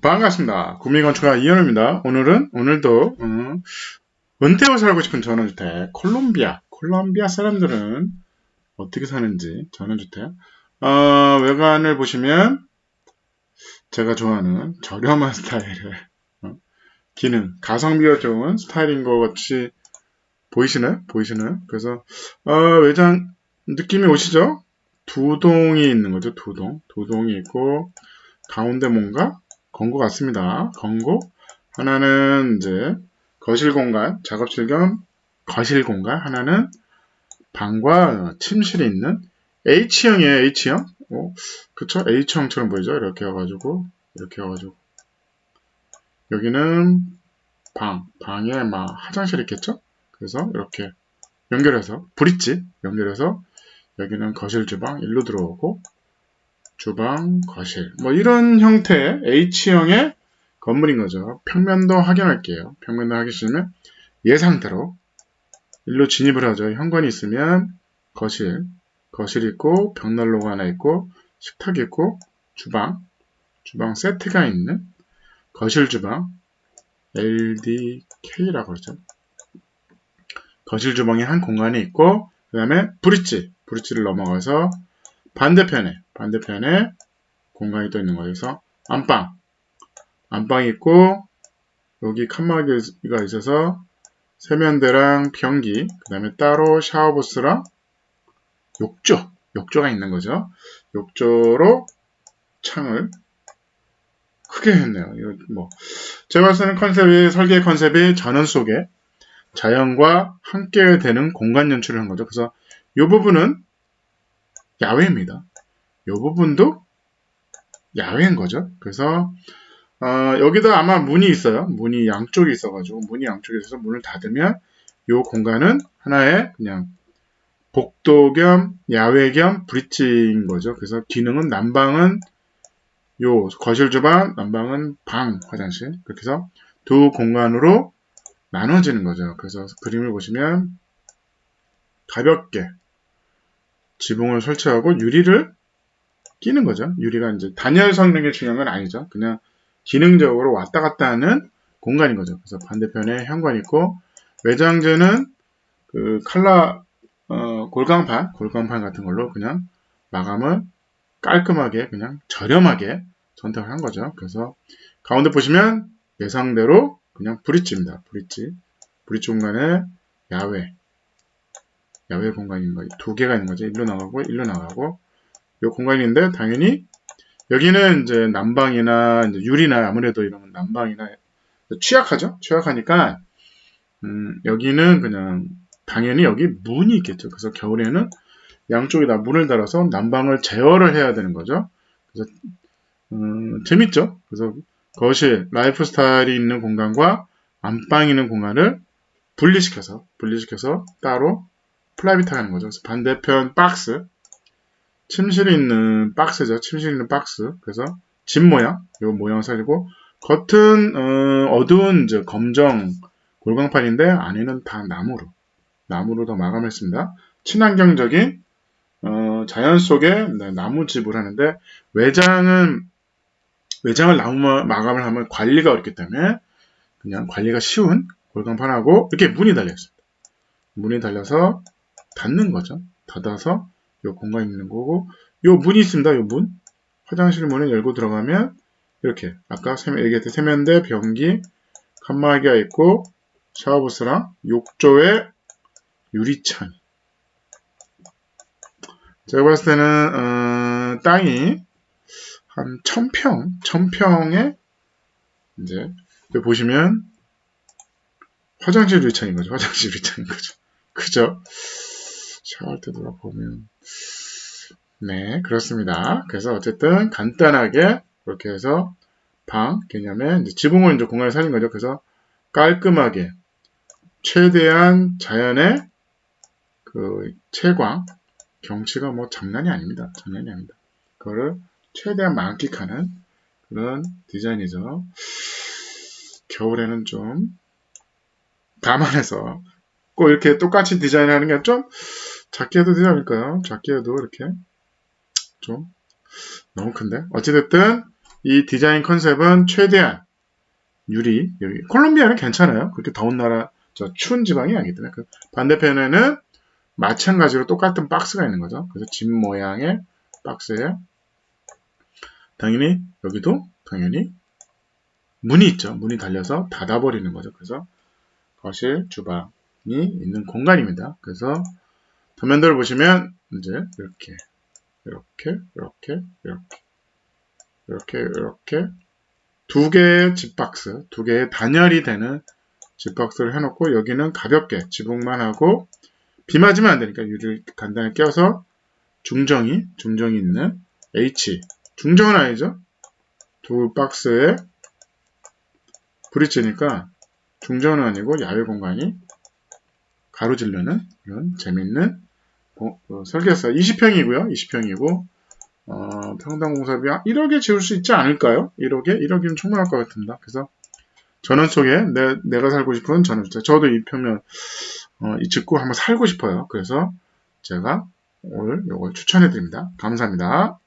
반갑습니다. 구미건축가 이현우입니다. 오늘은 오늘도 음, 은퇴후 살고 싶은 전원주택 콜롬비아 콜롬비아 사람들은 어떻게 사는지 전원주택 어, 외관을 보시면 제가 좋아하는 저렴한 스타일의 어, 기능 가성비가 좋은 스타일인 것 같이 보이시나요? 보이시나요? 그래서 어, 외장 느낌이 오시죠? 두 동이 있는 거죠. 두 동. 두 동이 있고 가운데 뭔가 건것 같습니다. 건고 하나는 이제 거실 공간, 작업실 겸 거실 공간, 하나는 방과 침실이 있는 H형이에요. H형. 어, 그쵸? H형처럼 보이죠? 이렇게 와가지고 이렇게 와가지고 여기는 방, 방에 막 화장실 있겠죠? 그래서 이렇게 연결해서 브릿지 연결해서 여기는 거실 주방 일로 들어오고 주방, 거실 뭐 이런 형태의 H형의 건물인 거죠. 평면도 확인할게요. 평면도 확인시면 예상대로 일로 진입을 하죠. 현관이 있으면 거실, 거실 있고 벽난로가 하나 있고 식탁이 있고 주방, 주방 세트가 있는 거실 주방 LDK라고 그러죠. 거실 주방에 한 공간이 있고 그 다음에 브릿지, 브릿지를 넘어가서 반대편에 반대편에 공간이 또 있는. 그래서 안방 안방이 있고 여기 칸막이가 있어서 세면대랑 변기 그 다음에 따로 샤워부스랑 욕조 욕조가 있는 거죠. 욕조로 창을 크게 했네요. 이거 뭐 제가 쓰는 컨셉이 설계 컨셉이 전원 속에 자연과 함께 되는 공간 연출을 한 거죠. 그래서 이 부분은 야외입니다. 이 부분도 야외인 거죠. 그래서 어, 여기도 아마 문이 있어요. 문이 양쪽에 있어가지고 문이 양쪽에 있어서 문을 닫으면 이 공간은 하나의 그냥 복도 겸 야외 겸 브릿지인 거죠. 그래서 기능은 난방은 요 거실 주방, 난방은 방, 화장실 그렇게 해서 두 공간으로 나눠지는 거죠. 그래서 그림을 보시면 가볍게 지붕을 설치하고 유리를 끼는 거죠. 유리가 이제 단열 성능이 중요한 건 아니죠. 그냥 기능적으로 왔다 갔다 하는 공간인 거죠. 그래서 반대편에 현관 있고 외장재는 그 칼라 어, 골강판, 골강판 같은 걸로 그냥 마감을 깔끔하게 그냥 저렴하게 선택을 한 거죠. 그래서 가운데 보시면 예상대로 그냥 브릿지입니다. 브릿지. 브릿지 공간에 야외. 야외 공간인 거죠. 두 개가 있는 거죠. 일로 나가고 일로 나가고 이 공간인데 당연히 여기는 이제 난방이나 이제 유리나 아무래도 이런 난방이나 취약하죠. 취약하니까 음, 여기는 그냥 당연히 여기 문이 있겠죠. 그래서 겨울에는 양쪽에다 문을 달아서 난방을 제어를 해야 되는 거죠. 그래서 음, 재밌죠. 그래서 거실 라이프 스타일이 있는 공간과 안방이 있는 공간을 분리시켜서 분리시켜서 따로 프라이빗 하는 거죠. 그래서 반대편 박스 침실이 있는 박스죠. 침실 있는 박스. 그래서 집 모양, 이 모양 살리고 겉은 어, 두운 검정 골광판인데 안에는 다 나무로 나무로 더 마감했습니다. 친환경적인 어, 자연 속에 네, 나무집을 하는데 외장은 외장을 나무 마감을 하면 관리가 어렵기 때문에 그냥 관리가 쉬운 골광판하고 이렇게 문이 달려 있습니다. 문이 달려서 닫는 거죠. 닫아서 요 공간이 있는 거고 요 문이 있습니다. 요 문. 화장실 문을 열고 들어가면 이렇게 아까 얘기했던 세면대, 변기, 칸막이가 있고 샤워부스랑 욕조에 유리창. 제가 봤을 때는 어, 땅이 한 천평, 천평에 이제 보시면 화장실 유리창인 거죠. 화장실 유리창인 거죠. 그죠? 때 돌아보면 네 그렇습니다. 그래서 어쨌든 간단하게 그렇게 해서 방 개념에 이제 지붕을 이제 공간을 살린 거죠. 그래서 깔끔하게 최대한 자연의 그 채광 경치가 뭐 장난이 아닙니다. 장난이 아닙니다. 그거를 최대한 만끽하는 그런 디자인이죠. 겨울에는 좀 감안해서 꼭 이렇게 똑같이 디자인하는 게 좀 작게 해도 되지 않을까요? 작게 해도 이렇게 좀 너무 큰데 어찌됐든 이 디자인 컨셉은 최대한 유리, 여기 콜롬비아는 괜찮아요. 그렇게 더운 나라, 저 추운 지방이 아니기 때문에 그 반대편에는 마찬가지로 똑같은 박스가 있는 거죠. 그래서 집 모양의 박스예요. 당연히 여기도 당연히 문이 있죠. 문이 달려서 닫아버리는 거죠. 그래서 거실, 주방이 있는 공간입니다. 그래서 도면도를 보시면 이제 이렇게 이렇게 이렇게 이렇게 이렇게 이렇게 두 개의 집박스, 두 개의 단열이 되는 집박스를 해놓고 여기는 가볍게 지붕만 하고 비 맞으면 안 되니까 유리를 간단히 껴서 중정이 중정이 있는 H 중정은 아니죠. 두 박스에 브릿지니까 중정은 아니고 야외 공간이 가로질르는 이런 재밌는 어, 어, 설계사 20평이고요. 20평이고 어, 평당 공사비 1억에 지을 수 있지 않을까요? 1억에? 1억이면 충분할 것 같습니다. 그래서 전원 속에 내, 내가 살고 싶은 전원주택 저도 이 평면 어, 이 짓고 한번 살고 싶어요. 그래서 제가 오늘 이걸 추천해 드립니다. 감사합니다.